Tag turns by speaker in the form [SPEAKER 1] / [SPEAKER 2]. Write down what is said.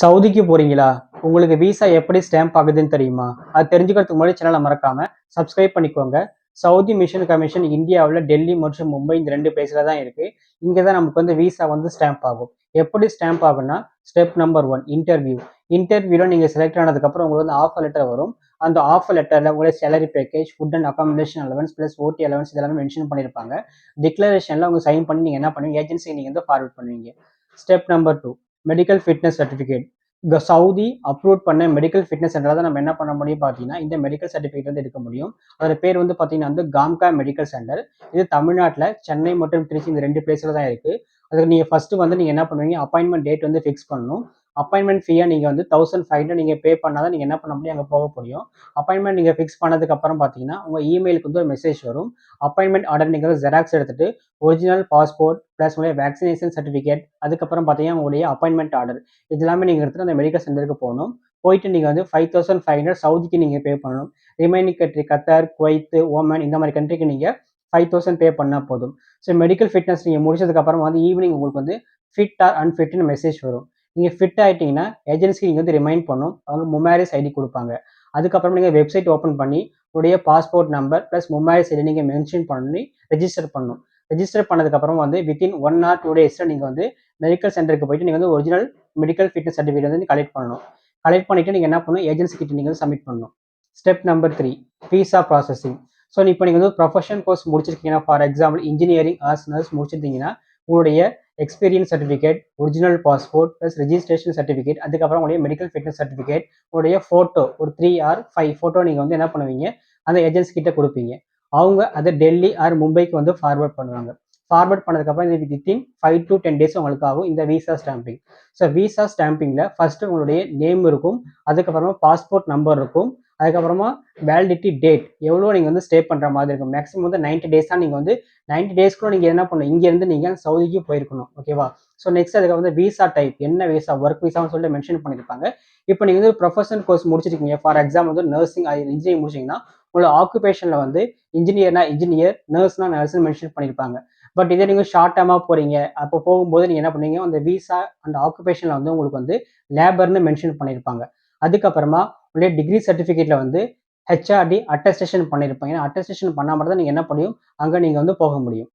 [SPEAKER 1] சவுதிக்கு போறீங்களா? உங்களுக்கு விசா எப்படி ஸ்டாம்ப் ஆகுதுன்னு தெரியுமா? அது தெரிஞ்சுக்கிறதுக்கு முன்னாடி சேனலை மறக்காம சப்ஸ்கிரைப் பண்ணிக்கோங்க. சவுதி மிஷன் கமிஷன் இந்தியாவில் டெல்லி மற்றும் மும்பை இந்த ரெண்டு பிளேஸில் தான் இருக்கு. இங்கே தான் நமக்கு வந்து விசா வந்து ஸ்டாம்ப் ஆகும். எப்படி ஸ்டாம்ப் ஆகும்னா ஸ்டெப் நம்பர் ஒன் இன்டர்வியூ இன்டர்வியூவில் நீங்கள் செலக்ட் ஆனதுக்கப்புறம் உங்களுக்கு வந்து ஆஃபர் லெட்டர் வரும். அந்த ஆஃபர் லெட்டரில் உங்களுடைய salary package food and accommodation allowance plus OT allowance இதெல்லாம் மென்ஷன் பண்ணியிருப்பாங்க. டிக்ளரேஷனில் உங்க சைன் பண்ணி நீங்கள் என்ன பண்ணுவீங்க? ஏஜென்சி நீங்கள் வந்து ஃபார்வர்ட் பண்ணுவீங்க. Step number two medical fitness certificate இங்கே சவுதி அப்ரூவ் பண்ண மெடிக்கல் ஃபிட்னஸ் சென்டரில் தான் நம்ம என்ன பண்ண முடியும் பார்த்தீங்கன்னா இந்த மெடிக்கல் சர்டிஃபிகேட் வந்து எடுக்க முடியும். அதோட பேர் வந்து பார்த்தீங்கன்னா வந்து காம்கா மெடிக்கல் சென்டர் இது தமிழ்நாட்டில் சென்னை மற்றும் திருச்சி இந்த ரெண்டு பிளேஸில் தான் இருக்குது அதுக்கு நீங்கள் ஃபஸ்ட்டு வந்து நீங்கள் என்ன பண்ணுவீங்க அப்பாயின்மெண்ட் டேட் வந்து ஃபிக்ஸ் பண்ணணும். அப்பாயின்மெண்ட் ஃபீயாக நீங்கள் வந்து தௌசண்ட் ஃபைவ் ஹண்ட்ரட் நீங்கள் பே பண்ணால் தான் நீங்கள் என்ன பண்ண முடியும்? அங்கே போக முடியும். அப்பாயின்மெண்ட் நீங்கள் ஃபிக்ஸ் பண்ணதுக்கப்புறம் பார்த்தீங்கன்னா உங்கள் இமெயிலுக்கு வந்து ஒரு மெசேஜ் வரும். அப்பாயின்மெண்ட் ஆர்டர் நீங்கள் வந்து ஜெராக்ஸ் எடுத்துகிட்டு ஒரிஜினல் பாஸ்போர்ட் ப்ளஸ் உங்களுடைய வேக்சினேஷன் சர்டிஃபிகேட் அதுக்கப்புறம் பார்த்தீங்கன்னா உங்களுடைய அப்பாயின்மெண்ட் ஆர்டர் இது எல்லாமே நீங்கள் எடுத்துகிட்டு அந்த மெடிக்கல் சென்டருக்கு போகணும். போயிட்டு நீங்கள் வந்து ஃபைவ் தௌசண்ட் ஃபைவ் ஹண்ட்ரட் சவுதிக்கு நீங்கள் பே பண்ணணும். Remaining country Qatar Kuwait Oman இந்த மாதிரி கண்ட்ரிக்கு நீங்கள் ஃபைவ் தௌசண்ட் பே பண்ணால் போதும். ஸோ மெடிக்கல் ஃபிட்னஸ் நீங்கள் முடிச்சதுக்கப்புறம் வந்து ஈவினிங் உங்களுக்கு வந்து ஃபிட் ஆர் அன்ஃபிட்னு மெசேஜ் வரும். நீங்கள் ஃபிட் ஆகிட்டீங்கன்னா ஏஜென்சிக்கு நீங்கள் வந்து ரிமைண்ட் பண்ணும் அவங்க முமாரிஸ் ஐடி கொடுப்பாங்க. அதுக்கப்புறம் நீங்கள் வெப்சைட் ஓப்பன் பண்ணி உடைய passport number plus Mumaris ID நீங்கள் மென்ஷன் பண்ணி ரெஜிஸ்டர் பண்ணணும். ரெஜிஸ்டர் பண்ணதுக்கப்புறம் வந்து வித்தின் ஒன் ஆர் டூ டேஸில் நீங்கள் வந்து மெடிக்கல் சென்டருக்கு போயிட்டு நீங்கள் வந்து ஒரிஜினல் மெடிக்கல் ஃபிட்னஸ் சர்டிஃபிகேட் வந்து கலெக்ட் பண்ணணும். கலெக்ட் பண்ணிவிட்டு நீங்கள் என்ன பண்ணணும்? ஏஜென்சி கிட்ட நீங்கள் வந்து சப்மிட் பண்ணணும். Step number three visa processing so இப்போ நீங்கள் வந்து profession course முடிச்சிருக்கீங்கன்னா for example engineering arts nurse முடிச்சிருந்தீங்கன்னா உங்களுடைய experience certificate original passport plus registration certificate அதுக்கப்புறம் உங்களுடைய மெடிக்கல் ஃபிட்னஸ் சர்டிஃபிகேட் உங்களுடைய ஃபோட்டோ ஒரு த்ரீ ஆர் ஃபைவ் ஃபோட்டோ நீங்கள் வந்து என்ன பண்ணுவீங்க? அந்த ஏஜென்சி கிட்ட கொடுப்பீங்க. அவங்க அதை டெல்லி ஆர் மும்பைக்கு வந்து ஃபார்வர்ட் பண்ணுவாங்க. ஃபார்வர்ட் பண்ணதுக்கப்புறம் இது within five to ten days உங்களுக்கு ஆகும் இந்த விசா ஸ்டாம்பிங் ஸோ விசா ஸ்டாம்பிங்கில் ஃபஸ்ட்டு உங்களுடைய நேம் இருக்கும் அதுக்கப்புறமா பாஸ்போர்ட் நம்பர் இருக்கும் அதுக்கப்புறமா வேலிடிட்டி டேட் எவ்வளோ நீங்கள் வந்து ஸ்டே பண்ணுற மாதிரி இருக்கும். மேக்ஸிமம் வந்து நைன்டி டேஸ் தான் நீங்கள் வந்து நைன்டி டேஸ்க்குள்ள நீங்கள் என்ன பண்ணணும்? இங்கேருந்து நீங்கள் சவுதிக்கு போயிருக்கணும். ஓகேவா ஸோ நெக்ஸ்ட் அதுக்கு வந்து விசா டைப் என்ன விசா ஒர்க் விசான்னு சொல்லிட்டு மென்ஷன் பண்ணியிருப்பாங்க. இப்போ நீங்கள் வந்து ப்ரொஃபஷனல் கோர்ஸ் முடிச்சிருக்கீங்க. ஃபார் எக்ஸாம்பிள் வந்து நர்சிங் இன்ஜினியரிங் முடிச்சிங்கன்னா உங்களோட ஆக்குபேஷனில் வந்து இன்ஜினியர்னா இன்ஜினியர் நர்ஸ்னா நர்ஸ்னு மென்ஷன் பண்ணியிருப்பாங்க. பட் இதே நீங்கள் ஷார்ட் டேர்மாக போகிறீங்க அப்போ போகும்போது நீங்கள் என்ன பண்ணுவீங்க அந்த விசா அந்த ஆக்குபேஷனில் வந்து உங்களுக்கு வந்து லேபர்னு மென்ஷன் பண்ணியிருப்பாங்க. அதுக்கப்புறமா உங்களுடைய டிகிரி சர்டிஃபிகேட்டில் வந்து ஹெச்ஆர்டி அட்டஸ்டேஷன் பண்ணியிருப்பாங்க ஏன்னா அட்டஸ்டேஷன் பண்ணால் மட்டும் தான் நீங்கள் என்ன முடியும்? அங்கே நீங்கள் வந்து போக முடியும்.